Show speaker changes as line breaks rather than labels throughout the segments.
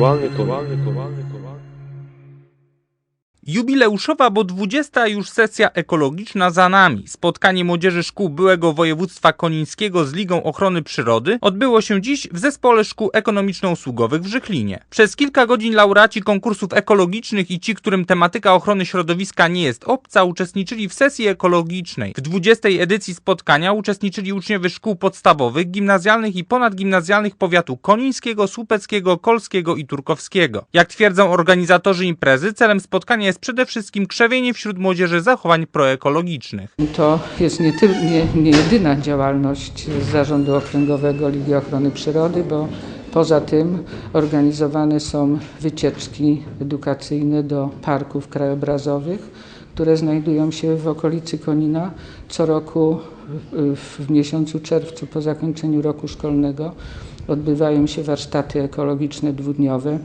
рятувальником.
Jubileuszowa, bo 20 już sesja ekologiczna za nami. Spotkanie młodzieży szkół byłego województwa konińskiego z Ligą Ochrony Przyrody odbyło się dziś w Zespole Szkół Ekonomiczno-Usługowych w Żychlinie. Przez kilka godzin laureaci konkursów ekologicznych i ci, którym tematyka ochrony środowiska nie jest obca, uczestniczyli w sesji ekologicznej. W 20 edycji spotkania uczestniczyli uczniowie szkół podstawowych, gimnazjalnych i ponadgimnazjalnych powiatu konińskiego, słupeckiego, kolskiego i turkowskiego. Jak twierdzą organizatorzy imprezy, celem spotkania jest przede wszystkim krzewienie wśród młodzieży zachowań proekologicznych.
To jest nie, tyl, nie, nie jedyna działalność Zarządu Okręgowego Ligi Ochrony Przyrody, bo poza tym organizowane są wycieczki edukacyjne do parków krajobrazowych, które znajdują się w okolicy Konina. Co roku w, w miesiącu czerwcu po zakończeniu roku szkolnego odbywają się warsztaty ekologiczne dwudniowe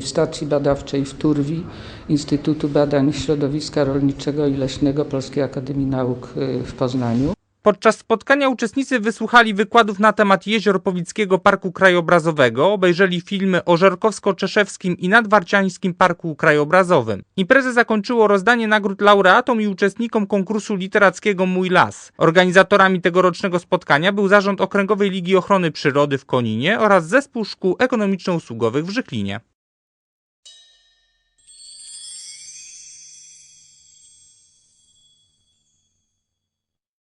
w stacji badawczej w Turwi Instytutu Badań Środowiska Rolniczego i Leśnego Polskiej Akademii Nauk y, w Poznaniu.
Podczas spotkania uczestnicy wysłuchali wykładów na temat jezior Powickiego Parku Krajobrazowego, obejrzeli filmy o Żerkowsko-Czeszewskim i Nadwarciańskim Parku Krajobrazowym. Imprezę zakończyło rozdanie nagród laureatom i uczestnikom konkursu literackiego Mój Las. Organizatorami tegorocznego spotkania był Zarząd Okręgowej Ligi Ochrony Przyrody w Koninie oraz Zespół Szkół Ekonomiczno-Usługowych w Żychlinie.